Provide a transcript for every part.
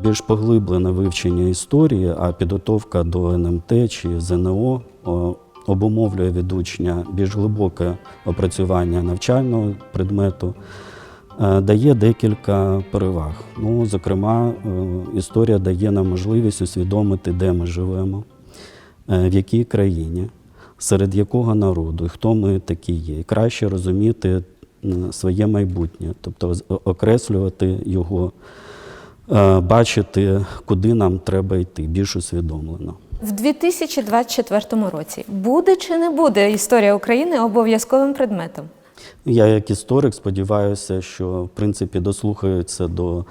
Більш поглиблене вивчення історії, а підготовка до НМТ чи ЗНО обумовлює від більш глибоке опрацювання навчального предмету, е, дає декілька переваг. Ну, зокрема, е, історія дає нам можливість усвідомити, де ми живемо, е, в якій країні, серед якого народу, і хто ми такі є, і краще розуміти своє майбутнє, тобто окреслювати його е, бачити, куди нам треба йти, більш усвідомлено. В 2024 році буде чи не буде історія України обов'язковим предметом? Я, як історик, сподіваюся, що в принципі дослухаються до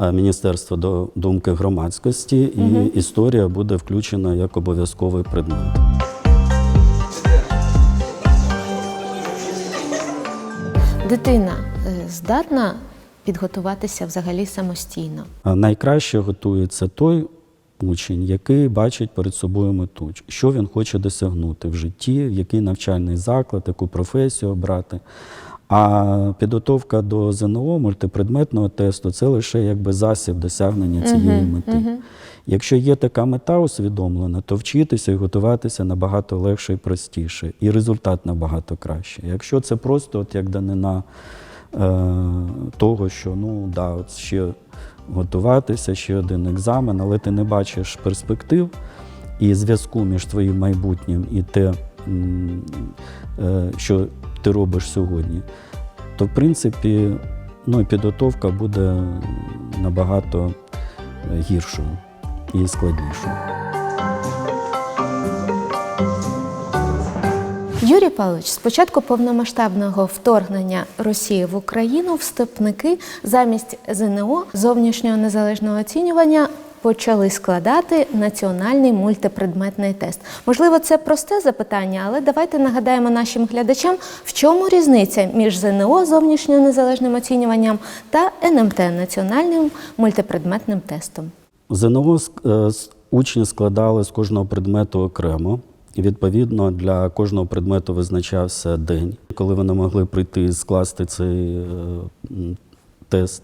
е, міністерства до думки громадськості, і історія буде включена як обов'язковий предмет. Дитина е, здатна підготуватися взагалі самостійно. Найкраще готується той учень, який бачить перед собою мету, що він хоче досягнути в житті, в який навчальний заклад, яку професію обрати. А підготовка до ЗНО мультипредметного тесту це лише якби засіб досягнення цієї мети. Якщо є така мета усвідомлена, то вчитися і готуватися набагато легше і простіше, і результат набагато краще. Якщо це просто от як данина е, того, що ну да, от ще готуватися, ще один екзамен, але ти не бачиш перспектив і зв'язку між твоїм майбутнім і те, е, що ти робиш сьогодні, то в принципі ну, підготовка буде набагато е, гіршою і складнішою. Юрій Павлович, з початку повномасштабного вторгнення Росії в Україну вступники замість ЗНО зовнішнього незалежного оцінювання почали складати національний мультипредметний тест. Можливо, це просте запитання, але давайте нагадаємо нашим глядачам, в чому різниця між ЗНО зовнішнього незалежним оцінюванням та НМТ національним мультипредметним тестом. ЗНО е, учні складали з кожного предмету окремо. Відповідно для кожного предмету визначався день, коли вони могли прийти і скласти цей е, тест.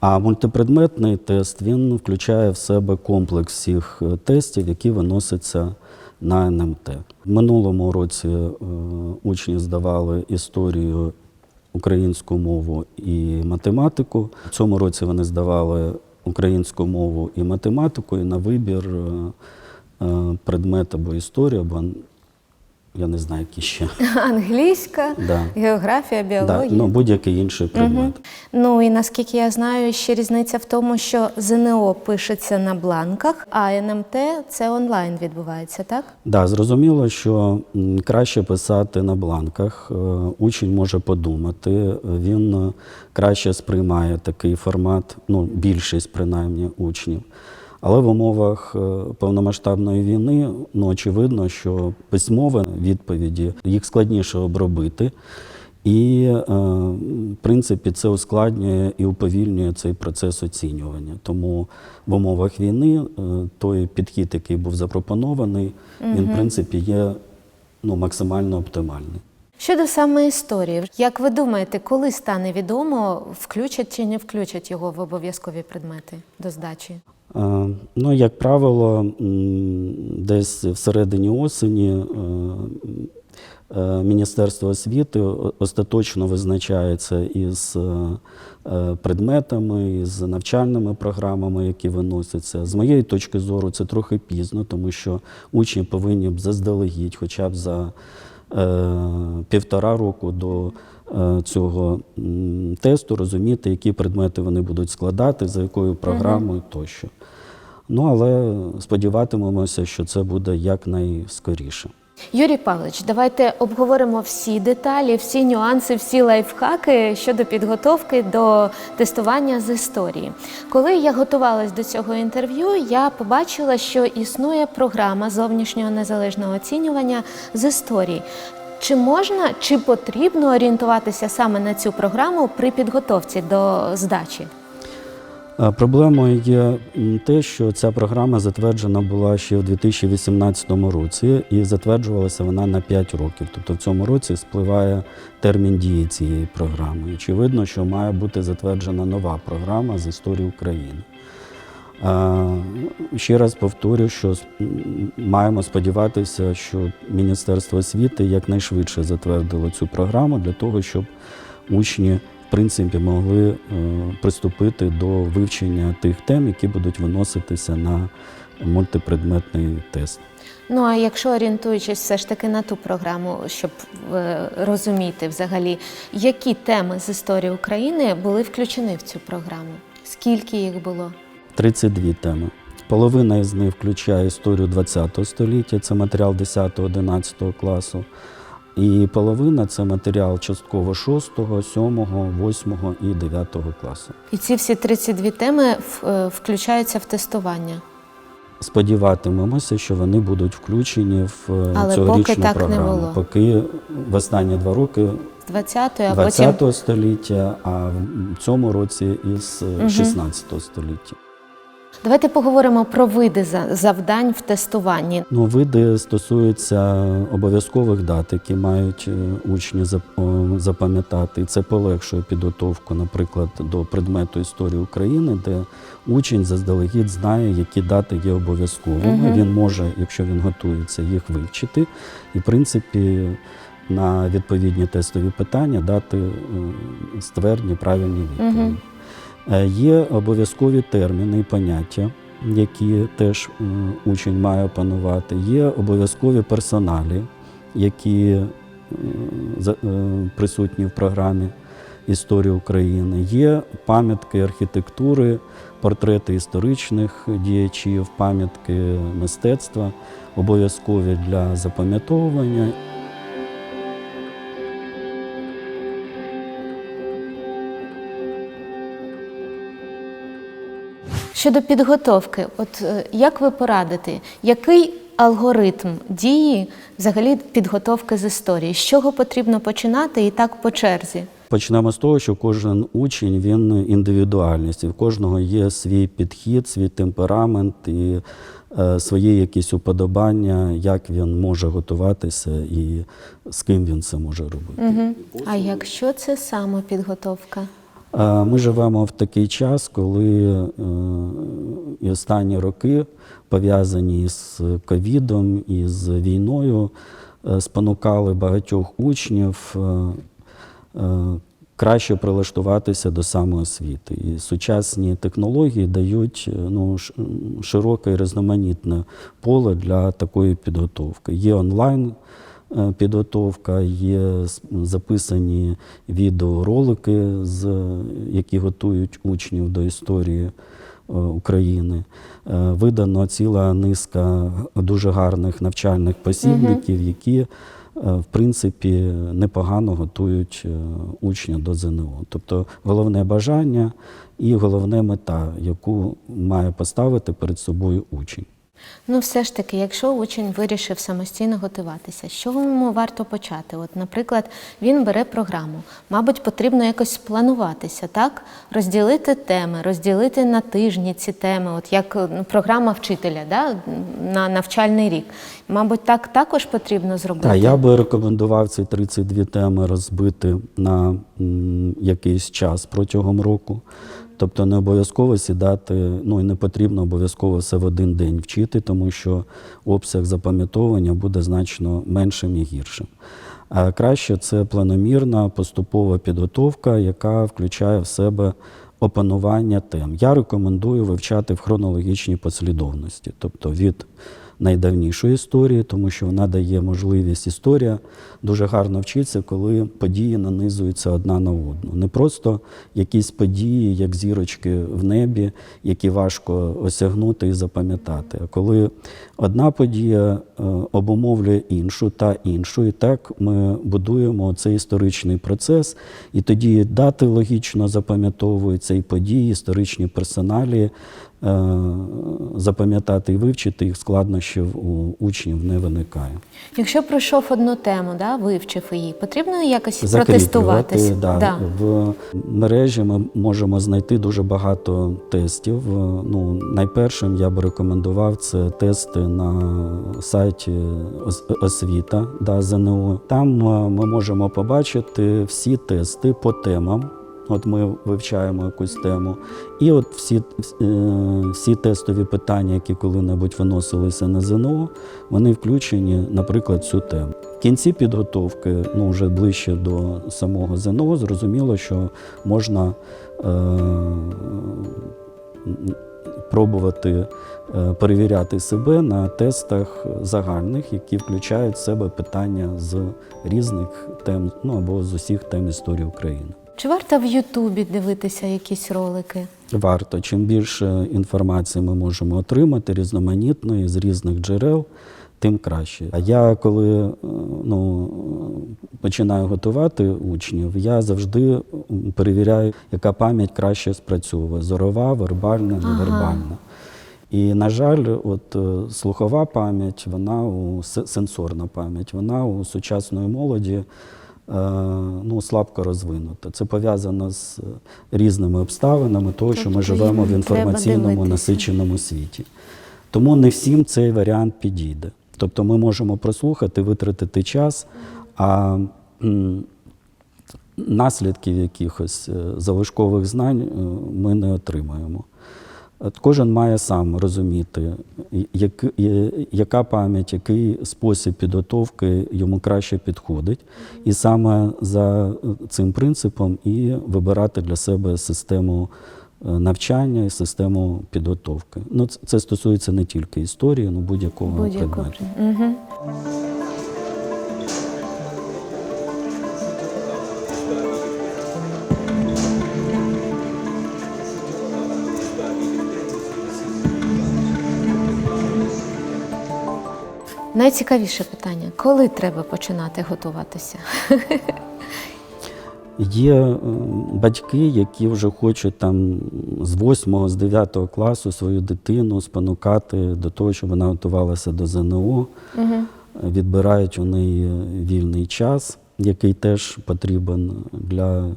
А мультипредметний тест він включає в себе комплекс всіх е, тестів, які виносяться на НМТ. Минулому році е, учні здавали історію, українську мову і математику. В цьому році вони здавали українську мову і математику, і на вибір е, предмет або історія, або я не знаю, які ще. Англійська, Да. географія, Да, біологія. ну, будь-який інший предмет. Ну і наскільки я знаю, ще різниця в тому, що ЗНО пишеться на бланках, а НМТ це онлайн відбувається, так? Да, зрозуміло, що краще писати на бланках. Е, Учень може подумати, е, він е, краще сприймає такий формат, ну, більшість принаймні учнів. Але в умовах е, повномасштабної війни, ну, очевидно, що письмові відповіді їх складніше обробити. І, е, в принципі, це ускладнює і уповільнює цей процес оцінювання. Тому в умовах війни е, той підхід, який був запропонований, він, в принципі, є ну, максимально оптимальний. Щодо саме історії, як ви думаєте, коли стане відомо, включать чи не включать його в обов'язкові предмети до здачі? Е, Ну, як правило, десь всередині осені е, е, Міністерство освіти остаточно визначається із предметами, із навчальними програмами, які виносяться. З моєї точки зору, це трохи пізно, тому що учні повинні б заздалегідь, хоча б за півтора року до е, цього тесту розуміти, які предмети вони будуть складати, за якою програмою тощо. Ну, але сподіватимемося, що це буде якнайскоріше. Юрій Павлович, давайте обговоримо всі деталі, всі нюанси, всі лайфхаки щодо підготовки до тестування з історії. Коли я готувалась до цього інтерв'ю, я побачила, що існує програма зовнішнього незалежного оцінювання з історії. Чи можна, чи потрібно орієнтуватися саме на цю програму при підготовці до здачі? Е, Проблемою є те, що ця програма затверджена була ще в 2018 році, і затверджувалася вона на 5 років. Тобто в цьому році спливає термін дії цієї програми. Очевидно, що має бути затверджена нова програма з історії України. Е, Ще раз повторю, що маємо сподіватися, що Міністерство освіти якнайшвидше затвердило цю програму для того, щоб учні в принципі могли е, приступити до вивчення тих тем, які будуть виноситися на мультипредметний тест. Ну а якщо орієнтуючись все ж таки на ту програму, щоб е, розуміти взагалі, які теми з історії України були включені в цю програму? Скільки їх було? 32 теми. Половина із них включає історію ХХ століття, це матеріал 10-11 класу. І половина це матеріал частково 6, 7, 8 і 9 класу. І ці всі 32 теми в- е, включаються в тестування. Сподіватимемося, що вони будуть включені в е, Але цьогорічну поки так не програму. було. Поки в останні два роки З 20-ї, а потім 20 століття, а в цьому році із е, 16 століття. Давайте поговоримо про види за- завдань в тестуванні. Ну, види стосуються обов'язкових дат, які мають е, учні запам'ятати. Це полегшує підготовку, наприклад, до предмету історії України, де учень заздалегідь знає, які дати є обов'язковими. Мгм. Він може, якщо він готується, їх вивчити. І, в принципі, на відповідні тестові питання дати е, ствердні правильні відповіді. Мгм. Е, Є обов'язкові терміни і поняття, які теж е, учень має опанувати. Є обов'язкові персоналі, які е, присутні в програмі Історії України. Є пам'ятки архітектури, портрети історичних діячів, пам'ятки мистецтва, обов'язкові для запам'ятовування. Щодо підготовки, от е, як ви порадите, який алгоритм дії взагалі підготовки з історії? З чого потрібно починати і так по черзі? Почнемо з того, що кожен учень він індивідуальність, і в кожного є свій підхід, свій темперамент і е, свої якісь уподобання, як він може готуватися і з ким він це може робити. Угу. А якщо це самопідготовка? Е, Ми живемо в такий час, коли е, і останні роки пов'язані з ковідом і з війною е, спонукали багатьох учнів краще прилаштуватися до самоосвіти. І сучасні технології дають ну, широке і різноманітне поле для такої підготовки. Є онлайн підготовка, є записані відеоролики, з, які готують учнів до історії е, України. Е, Видано ціла низка дуже гарних навчальних посібників, які е, в принципі непогано готують е, учня до ЗНО. Тобто головне бажання і головне мета, яку має поставити перед собою учень. Ну, все ж таки, якщо учень вирішив самостійно готуватися, з чого йому варто почати? От, наприклад, він бере програму. Мабуть, потрібно якось сплануватися, так? Розділити теми, розділити на тижні ці теми, от як ну, програма вчителя да? на навчальний рік. Мабуть, так також потрібно зробити. Так, я би рекомендував ці 32 теми розбити на м, якийсь час протягом року. Тобто не обов'язково сідати, ну і не потрібно обов'язково все в один день вчити, тому що обсяг запам'ятовування буде значно меншим і гіршим. А краще це планомірна поступова підготовка, яка включає в себе опанування тем. Я рекомендую вивчати в хронологічній послідовності, тобто від найдавнішої історії, тому що вона дає можливість історія дуже гарно вчиться, коли події нанизуються одна на одну. Не просто якісь події, як зірочки в небі, які важко осягнути і запам'ятати. А коли одна подія е, обумовлює іншу та іншу, і так ми будуємо цей історичний процес, і тоді дати логічно запам'ятовуються, і події, історичні персоналі запам'ятати і вивчити їх складнощів у учнів не виникає. Якщо пройшов одну тему, да, вивчив її, потрібно якось протестуватися. Закріплювати, да. В мережі ми можемо знайти дуже багато тестів. Е, Ну, найпершим я би рекомендував це тести на сайті Ос- освіта да, ЗНО. Там е, ми можемо побачити всі тести по темам. От ми вивчаємо якусь тему, і от всі, е, всі тестові питання, які коли-небудь виносилися на ЗНО, вони включені, наприклад, в цю тему. В кінці підготовки, ну вже ближче до самого ЗНО, зрозуміло, що можна е, пробувати е, перевіряти себе на тестах загальних, які включають в себе питання з різних тем, ну або з усіх тем історії України. Чи варто в Ютубі дивитися якісь ролики? Варто. Чим більше інформації ми можемо отримати різноманітної з різних джерел, тим краще. А я коли е, ну, починаю готувати учнів, я завжди перевіряю, яка пам'ять краще спрацьовує: зорова, вербальна, невербальна. І, на жаль, от е, слухова пам'ять, вона у сенсорна пам'ять, вона у сучасної молоді ну, слабко розвинута. Це пов'язано з е, різними обставинами того, що ми Тобто живемо в інформаційному насиченому світі. Тому не всім цей варіант підійде. Тобто ми можемо прослухати, витратити час, а наслідків якихось е, залишкових знань е, ми не отримаємо. Кожен має сам розуміти, як, яка пам'ять, який спосіб підготовки йому краще підходить, і саме за цим принципом і вибирати для себе систему е, навчання і систему підготовки. Ну, це- стосується не тільки історії, ну будь-якого Будь-яку. предмету. Угу. Найцікавіше питання: коли треба починати готуватися? Є е, батьки, які вже хочуть там з 8 з 9 класу свою дитину спонукати до того, щоб вона готувалася до ЗНО, відбирають у неї вільний час, який теж потрібен для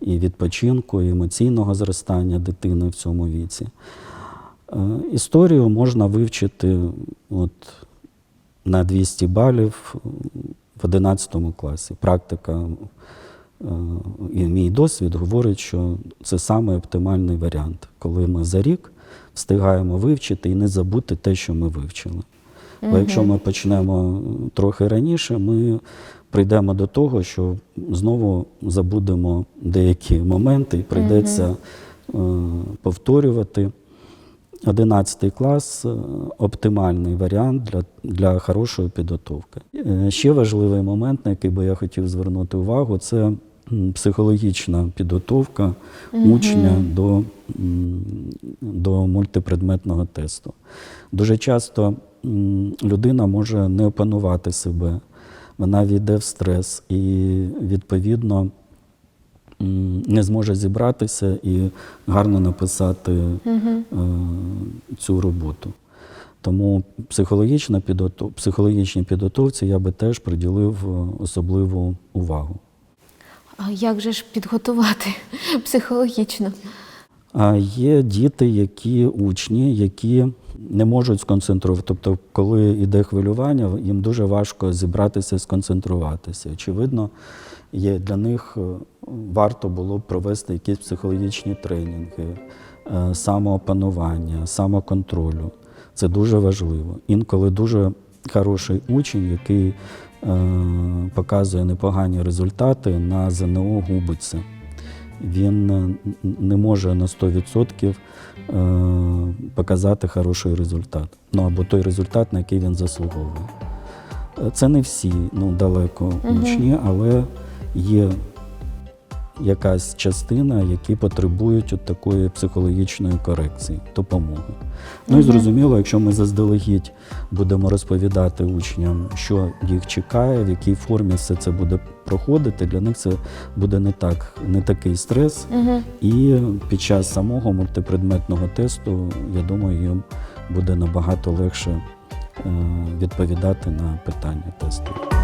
і відпочинку, і емоційного зростання дитини в цьому віці. Е, Історію можна вивчити от, на 200 балів в 11 класі. Практика е, і мій досвід говорить, що це саме оптимальний варіант, коли ми за рік встигаємо вивчити і не забути те, що ми вивчили. Бо якщо ми почнемо трохи раніше, ми прийдемо до того, що знову забудемо деякі моменти і прийдеться е, повторювати. 11 клас е, оптимальний варіант для, для хорошої підготовки. Е, Ще важливий момент, на який би я хотів звернути увагу, це психологічна підготовка учня до, до мультипредметного тесту. Дуже часто людина може не опанувати себе, вона війде в стрес і, відповідно, не зможе зібратися і гарно написати е, цю роботу. Тому психологічна підготов... психологічній підготовці я би теж приділив е, особливу увагу. А як же ж підготувати психологічно? А є діти, які учні, які не можуть сконцентрувати. Тобто, коли йде хвилювання, їм дуже важко зібратися і сконцентруватися. Очевидно, є для них е, варто було б провести якісь психологічні тренінги, е, самоопанування, самоконтролю. Це дуже важливо. Інколи дуже хороший учень, який е, показує непогані результати, на ЗНО губиться він е, не може на 100% е, показати хороший результат. Ну або той результат, на який він заслуговує. Це не всі, ну далеко учні, але є якась частина, які потребують от такої психологічної корекції, допомоги. Ну і зрозуміло, якщо ми заздалегідь будемо розповідати учням, що їх чекає, в якій формі все це буде проходити, для них це буде не так, не такий стрес. Угу. І під час самого мультипредметного тесту, я думаю, їм буде набагато легше е, відповідати на питання тесту.